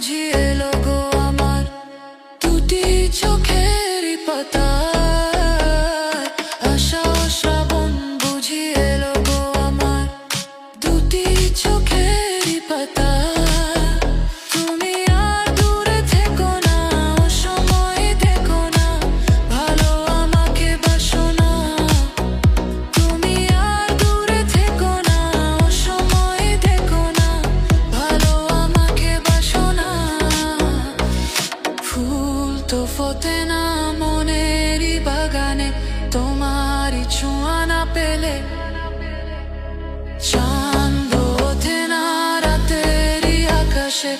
dia. তো ফোতে না মনেরই বাগানে তোমারই ছোঁয়া না পেলে। চাঁদ ওঠে না রাতেরই আকাশে